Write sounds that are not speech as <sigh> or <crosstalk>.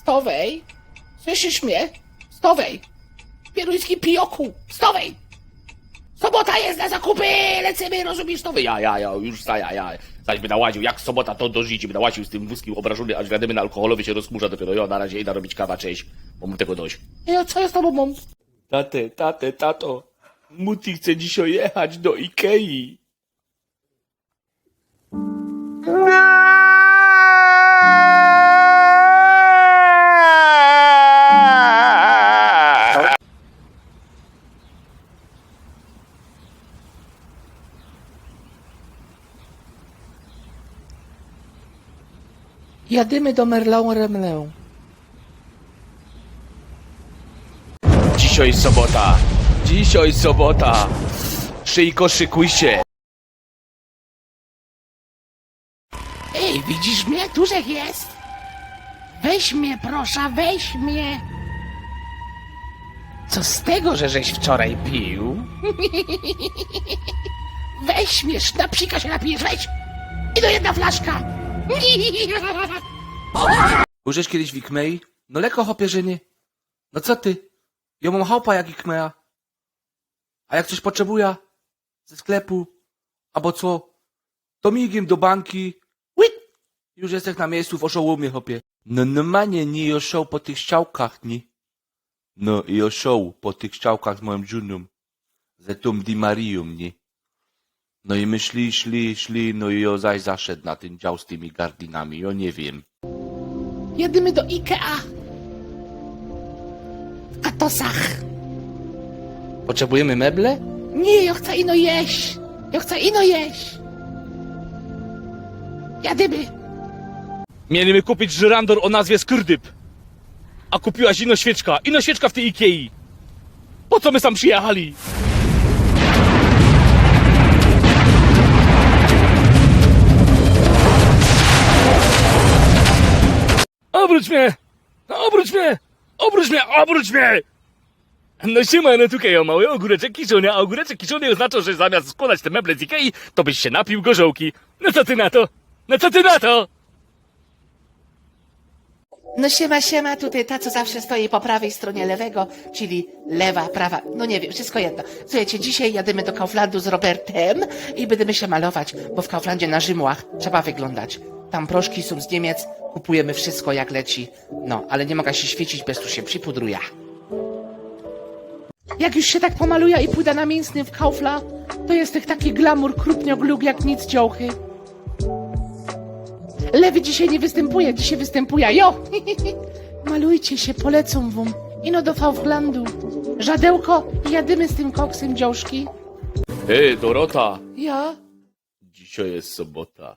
Stowej? Słyszysz mnie? Stowej! Pieruński pijoku! Stowej! Sobota jest na zakupy! Lecimy, rozumiesz? Stowej! Ja, ja, ja, już za, ja, ja. Zaś by nałaził, jak sobota to do życia, by nałaził z tym wózkiem obrażony, aż wiadomo na alkoholowy się rozchmurza dopiero. Ja na razie idę robić kawa, cześć, bo mu tego dość. Ja, co ja z tobą mam? Tate, tate, tato, Muti chce dzisiaj jechać do Ikei. Jadymy do Merlą Remlę. Dzisiaj sobota. Dzisiaj sobota. Szyjko, szykuj się. Ej, widzisz mnie? Tużek jest. Weź mnie, proszę, weź mnie. Co z tego, że żeś wczoraj pił? <laughs> Weź mnie, na psika się napijesz, weź. I do jedna flaszka. <laughs> Użyłeś kiedyś Wikmei? No leko hopierzyny. No co ty? Ja mam chałpa jak Wikmea. A jak coś potrzebuję ze sklepu, albo co, to migiem do banki. Łyt! Już jesteś na miejscu w oszołomie, hopie. No normalnie nie oszoł po tych ściałkach, nie? No i oszoł po tych ściałkach z moją dżuną. Ze tą Di nie? No i my szli, szli, szli, no i o zaś zaszedł na ten dział z tymi gardinami, ja nie wiem. Jedymy do Ikea. W Katosach. Potrzebujemy meble? Nie, ja chcę ino jeść. Ja chcę ino jeść. Jadymy. Mieliśmy kupić żyrandol o nazwie Skrdyb. A kupiłaś ino świeczka. Ino świeczka w tej Ikei. Po co my tam przyjechali? Obróć mnie! No, obróć mnie! Obróć mnie! Obróć mnie! No siema, no tutaj o mały ogóreczek kiszony, a ogóreczek kiszony oznacza, że zamiast składać te meble z Ikei, to byś się napił gorzołki. No co ty na to? No co ty na to? No siema, siema, tutaj ta, co zawsze stoi po prawej stronie lewego, czyli lewa, prawa, no nie wiem, wszystko jedno. Słuchajcie, dzisiaj jadymy do Kauflandu z Robertem i będziemy się malować, bo w Kauflandzie na Rzymłach trzeba wyglądać. Tam proszki są z Niemiec, kupujemy wszystko jak leci. No, ale nie mogę się świecić, bez tu się przypudruja. Jak już się tak pomaluję i pójdę na mięsny w Kaufla, to jest tych taki glamour, krupnioglug jak nic dziołchy. Lewy dzisiaj nie występuje, dzisiaj występuje jo! <laughs> Malujcie się, polecą wam. Ino do Kauflandu. Żadełko, jadymy z tym koksem dziążki. Hej, Dorota! Ja? Dzisiaj jest sobota.